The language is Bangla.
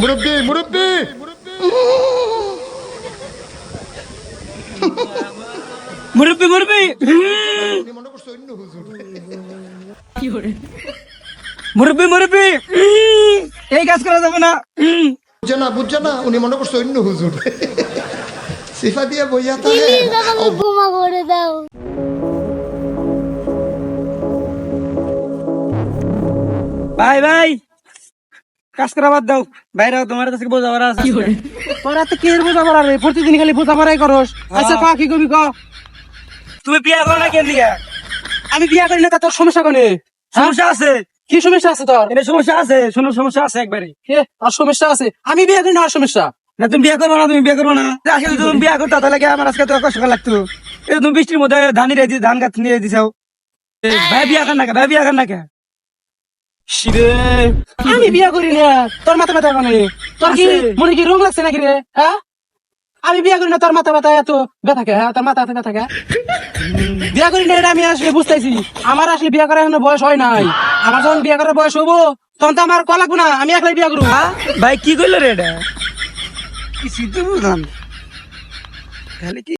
মুরব্বী মুরব্বী! মুরব্বি মুরব্বি! করছ অন্য হুজুর মুরব্বি মুরব্বি! এই কাজ করা যাবে না। বুঝছে না বুঝছে না উনি মনে করছ অন্য হুজুর। সিফা দিয়ে বইয়া থাকে প্লিজ আমাকে ক্ষমা করে দাও। ভাই ভাই! কাজ করা বাদ দাও। বাইরে তোমার কাছে বোঝা পড়া আছে তোরা তো কি বোঝা পড়া রে প্রতিদিন খালি বোঝা পড়াই করস? আচ্ছা কা কি করবি ক? তুমি বিয়া করো না কেন আমি বিয়া করি না তা তোর সমস্যা কোনে? সমস্যা আছে? কি সমস্যা আছে তোর? এটা সমস্যা আছে? শোনো সমস্যা আছে একবারে। এ, আর সমস্যা আছে? আমি বিয়া করি না আর সমস্যা? না তুমি বিয়া করব না তুমি বিয়া করব না। যদি তুমি বিয়া করতে তাহলে কি আমার আজকে তো কষ্ট করা লাগতো? এই তুমি বৃষ্টির মধ্যে ধান রে ধান গাছ নিয়ে দিছাও। ভাই বিয়া কর না কে? ভাই বিয়া কর না কে? শিরে আমি বিয়া করি না তোর মাথা ব্যথা কানে তোর কি। মনে কি রোগ লাগছে নাকি রে হ্যাঁ? আমি বিয়া করি না তোর মাথা ব্যথা এত ব্যথা কে হ্যাঁ? তোর মাথা ব্যথা ব্যথা কে? বিয়া করি না এটা আমি আসলে বুঝতেছি। আমার আসলে বিয়া করার এখনও বয়স হয় নাই। আমার যখন বিয়া করার বয়স হব তখন তো আমার কল লাগবো না আমি একলাই বিয়া করব হ্যাঁ? ভাই কি করল রে এটা? কি সিদ্ধ বুঝলাম তাহলে কি